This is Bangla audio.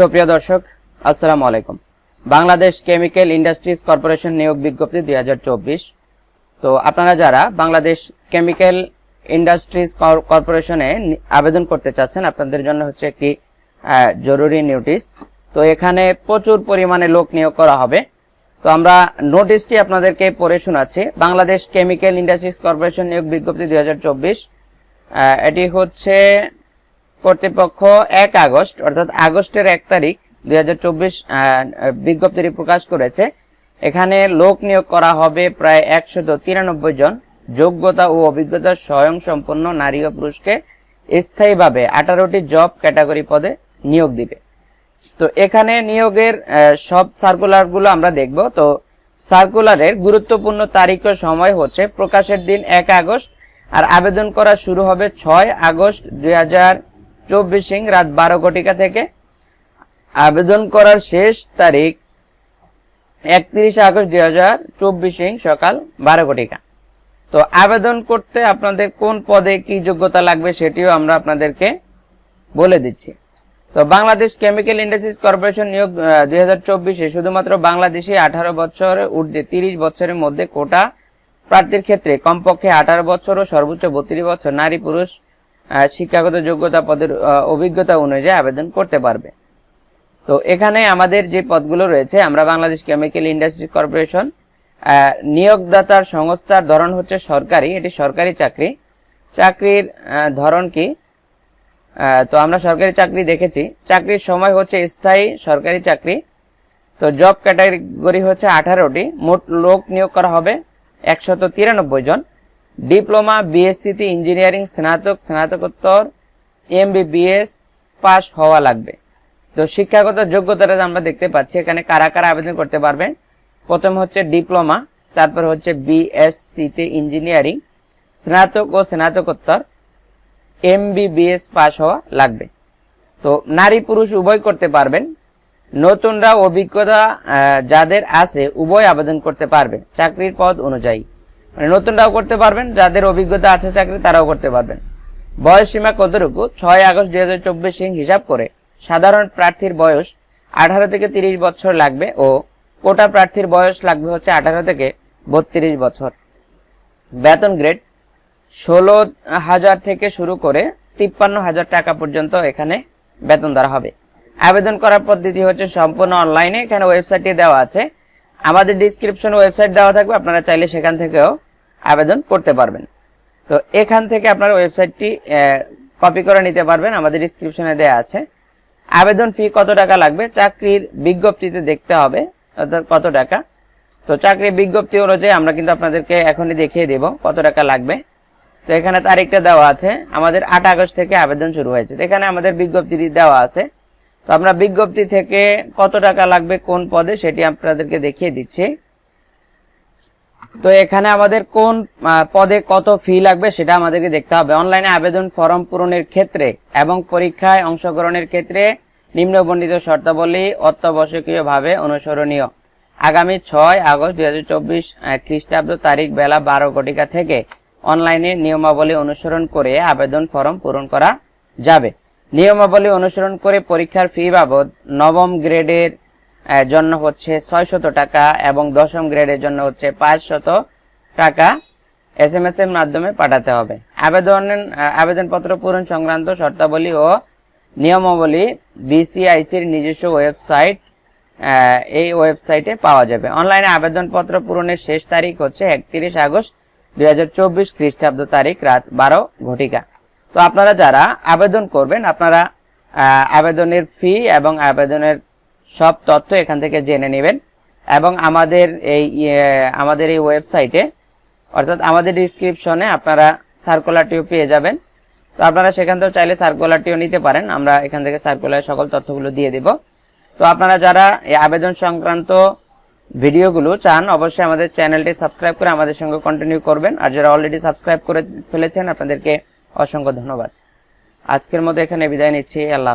সুপ্রিয় দর্শক, আসসালামু আলাইকুম। বাংলাদেশ কেমিক্যাল ইন্ডাস্ট্রিজ কর্পোরেশন নিয়োগ বিজ্ঞপ্তি দুই হাজার চব্বিশ। তো আপনারা যারা বাংলাদেশ কেমিক্যাল ইন্ডাস্ট্রিজ কর্পোরেশনে আবেদন করতে চাচ্ছেন, আপনাদের জন্য হচ্ছে একটি জরুরি নোটিশ। তো এখানে প্রচুর পরিমাণে লোক নিয়োগ করা হবে। তো আমরা নোটিশটি আপনাদেরকে পড়ে শোনাচ্ছি। বাংলাদেশ কেমিক্যাল ইন্ডাস্ট্রিজ কর্পোরেশন নিয়োগ বিজ্ঞপ্তি দুই এটি হচ্ছে কর্তৃপক্ষ এক আগস্ট, অর্থাৎ আগস্টের এক তারিখ, দুই বিজ্ঞপ্তিটি প্রকাশ করেছে। এখানে লোক নিয়োগ করা হবে প্রায় একশত তিরানব্বই জন। যোগ্যতা ও অভিজ্ঞতা স্বয়ং সম্পন্ন নারী ও পুরুষকে স্থায়ীভাবে আঠারোটি জব ক্যাটাগরি পদে নিয়োগ দিবে। তো এখানে নিয়োগের সব সার্কুলারগুলো আমরা দেখব। তো সার্কুলারের গুরুত্বপূর্ণ তারিখ ও সময় হচ্ছে প্রকাশের দিন এক আগস্ট, আর আবেদন করা শুরু হবে ছয় আগস্ট দুই হাজার চব্বিশ রাত বারো ঘটিকা থেকে। আবেদন করার শেষ তারিখ একত্রিশ আগস্ট দুই হাজার চব্বিশ সকাল বারো ঘটিকা। তো আবেদন করতে আপনাদের কোন পদে কি যোগ্যতা লাগবে সেটিও আমরা আপনাদেরকে বলে দিচ্ছি। তো বাংলাদেশ কেমিক্যাল ইন্ডাস্ট্রিজ কর্পোরেশন নিয়োগ দুই হাজার চব্বিশে শুধুমাত্র বাংলাদেশি আঠারো বছরের ঊর্ধ্বে তিরিশ বছরের মধ্যে কোটা প্রার্থীর ক্ষেত্রে কমপক্ষে আঠারো বছর ও সর্বোচ্চ বত্রিশ বছর নারী পুরুষ শিক্ষাগত যোগ্যতা পদের অভিজ্ঞতা অনুযায়ী আবেদন করতে পারবে। তো এখানে আমাদের যে পদগুলো রয়েছে, আমরা বাংলাদেশ কেমিক্যাল ইন্ডাস্ট্রি কর্পোরেশন নিয়োগদাতার সংস্থার ধরন হচ্ছে সরকারি, এটি সরকারি চাকরি। চাকরির ধরন কি? তো আমরা সরকারি চাকরি দেখেছি। চাকরির সময় হচ্ছে স্থায়ী সরকারি চাকরি। তো জব ক্যাটাগরি হচ্ছে আঠারোটি, মোট লোক নিয়োগ করা হবে একশত তিরানব্বই জন। ডিপ্লোমা বিএসসিতে ইঞ্জিনিয়ারিং স্নাতক, স্নাতকোত্তর এমবিবিএস পাস হওয়া লাগবে। তো শিক্ষাগত যোগ্যতাটা আমরা দেখতে পাচ্ছি, এখানে কারা কারা আবেদন করতে পারবেন? প্রথম হচ্ছে ডিপ্লোমা, তারপর হচ্ছে বিএসসি তে ইঞ্জিনিয়ারিং স্নাতক ও স্নাতকোত্তর এমবিবিএস পাস হওয়া লাগবে। তো নারী পুরুষ উভয় করতে পারবেন। নতুনরা অভিজ্ঞতা যাদের আছে, উভয় আবেদন করতে পারবে। চাকরির পদ অনুযায়ী। মানে নতুনরাও করতে পারবেন, যাদের অভিজ্ঞতা আছে চাকরি তারাও করতে পারবেন। বয়স সীমা কতটুকু? ছয় আগস্ট দুই হাজার চব্বিশ হিসাব করে। সাধারণ প্রার্থীর বয়স আঠারো থেকে তিরিশ বছর লাগবে ও কোটা প্রার্থীর বয়স লাগবে হচ্ছে আঠারো থেকে বত্রিশ বছর। বেতন গ্রেড, ষোলো হাজার থেকে শুরু করে তিপ্পান্ন হাজার টাকা পর্যন্ত এখানে বেতন দেওয়া হবে। আবেদন করার পদ্ধতি হচ্ছে সম্পূর্ণ অনলাইনে, এখানে ওয়েবসাইটে দেওয়া আছে। আমাদের ডিসক্রিপশনে ওয়েবসাইট দেওয়া থাকবে, আপনারা চাইলে সেখান থেকেও আবেদন করতে পারবেন। তো এখান থেকে আপনারা ওয়েবসাইটটি কপি করে নিতে পারবেন, আমাদের ডিসক্রিপশনে দেওয়া আছে। আবেদন ফি কত টাকা লাগবে? চাকরির বিজ্ঞপ্তিতে দেখতে হবে, অর্থাৎ কত টাকা। তো চাকরির বিজ্ঞপ্তি অনুযায়ী আমরা কিন্তু আপনাদেরকে এখনই দেখিয়ে দেব কত টাকা লাগবে। তো এখানে তারিখটা দেওয়া আছে, আমাদের আট আগস্ট থেকে আবেদন শুরু হয়েছে। এখানে আমাদের বিজ্ঞপ্তি দেওয়া আছে তো আমরা বিজ্ঞপ্তি থেকে কত টাকা লাগবে কোন পদে সেটি আপনাদেরকে দেখিয়ে দিচ্ছি। তো এখানে আমাদের কোন পদে কত ফি লাগবে সেটা আমাদেরকে দেখতে হবে। অনলাইনে আবেদন ফর্ম পূরণের ক্ষেত্রে এবং পরীক্ষায় অংশগ্রহণের ক্ষেত্রে নিম্নবর্ণিত শর্তাবলী অত্যাবশ্যকীয়ভাবে অনুসরণীয়। আগামী ছয় আগস্ট দুই হাজার চব্বিশ খ্রিস্টাব্দ তারিখ বেলা বারো ঘটিকা থেকে অনলাইনে নিয়মাবলী অনুসরণ করে আবেদন ফর্ম পূরণ করা যাবে। নিয়মাবলী অনুসরণ করে পরীক্ষার ফি বাবদ নবম গ্রেডের জন্য হচ্ছে ছয়শত টাকা এবং দশম গ্রেডের জন্য হচ্ছে পাঁচশত টাকা এস এম এস এর মাধ্যমে পাঠাতে হবে। আবেদন আবেদনপত্র পূরণ সংক্রান্ত শর্তাবলী ও নিয়মাবলী বিসিআইসির নিজস্ব ওয়েবসাইট এই ওয়েবসাইটে পাওয়া যাবে। অনলাইনে আবেদনপত্র পূরণের শেষ তারিখ হচ্ছে একত্রিশ আগস্ট দুই হাজার চব্বিশ খ্রিস্টাব্দ তারিখ রাত বারো ঘটিকা। তো আপনারা যারা আবেদন করবেন আপনারা আবেদনের ফি এবং আবেদনের সব তথ্য এখান থেকে জেনে নেবেন এবং আমাদের এই ইয়ে, আমাদের এই ওয়েবসাইটে অর্থাৎ আমাদের ডিসক্রিপশনে আপনারা সার্কুলারটিও পেয়ে যাবেন। তো আপনারা সেখান থেকে চাইলে সার্কুলারটিও নিতে পারেন। আমরা এখান থেকে সার্কুলার সকল তথ্যগুলো দিয়ে দেব। তো আপনারা যারা এই আবেদন সংক্রান্ত ভিডিওগুলো চান অবশ্যই আমাদের চ্যানেলটি সাবস্ক্রাইব করে আমাদের সঙ্গে কন্টিনিউ করবেন। আর যারা অলরেডি সাবস্ক্রাইব করে ফেলেছেন আপনাদেরকে অসংখ্য ধন্যবাদ আজকের মতো এখানে বিদায় নিচ্ছি আল্লাহ।